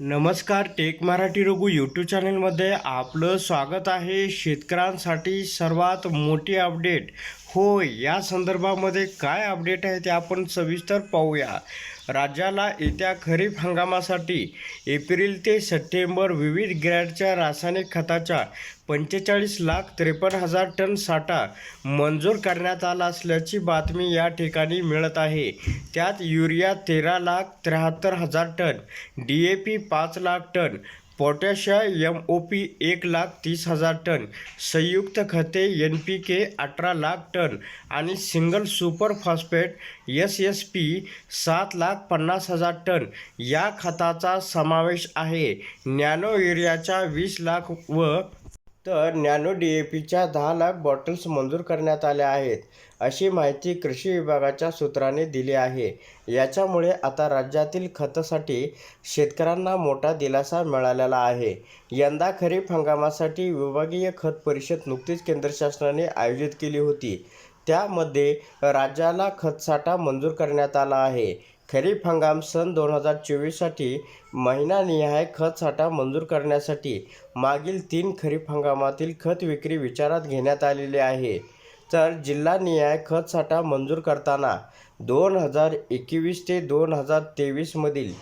नमस्कार take Marathi Raghu YouTube चॅनलमध्ये आपलं स्वागत आहे. शेतकऱ्यांसाठी सर्वात मोठी अपडेट. होय या संदर्भामध्ये काय अपडेट आहे ते आपण सविस्तर पाहूया. राज्याला येत्या खरीप हंगामासाठी एप्रिल ते सप्टेंबर विविध ग्रॅडच्या रासायनिक खताच्या पंचेचाळीस लाख त्रेपन्न हजार टन साठा मंजूर करण्यात आला असल्याची बातमी या ठिकाणी मिळत आहे. त्यात युरिया तेरा लाख त्र्याहत्तर हजार टन डी ए पी पाच लाख टन पोटॅशिया एम ओ पी एक लाख तीस हजार टन संयुक्त खते एन पी के अठरा लाख टन आणि single super phosphate S S P सात लाख पन्नास हजार टन या खताचा समावेश आहे. नॅनो युरियाच्या वीस लाख व तर नॅनो डी ए पीच्या दहा लाख बॉटल्स मंजूर करण्यात आल्या आहेत अशी माहिती कृषी विभागाच्या सूत्राने दिली आहे. याच्यामुळे आता राज्यातील खतासाठी शेतकऱ्यांना मोठा दिलासा मिळालेला आहे. यंदा खरीप हंगामासाठी विभागीय खत परिषद नुकतीच केंद्र शासनाने आयोजित केली होती. त्यामध्ये राज्याला खतसाठा मंजूर करण्यात आला आहे. खरीप हंगाम सन दोन हजार चोवीससाठी महिनानिहाय खत साठा मंजूर करण्यासाठी मागील तीन खरीप हंगामातील खत विक्री विचारात घेण्यात आलेली आहे. तर जिल्हानिहाय खत साठा मंजूर करताना दोन हजार एकवीस ते दोन हजार तेवीसमधील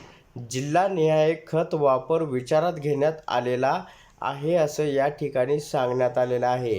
जिल्हानिहाय खत वापर विचारात घेण्यात आलेला आहे असं या ठिकाणी सांगण्यात आलेलं आहे.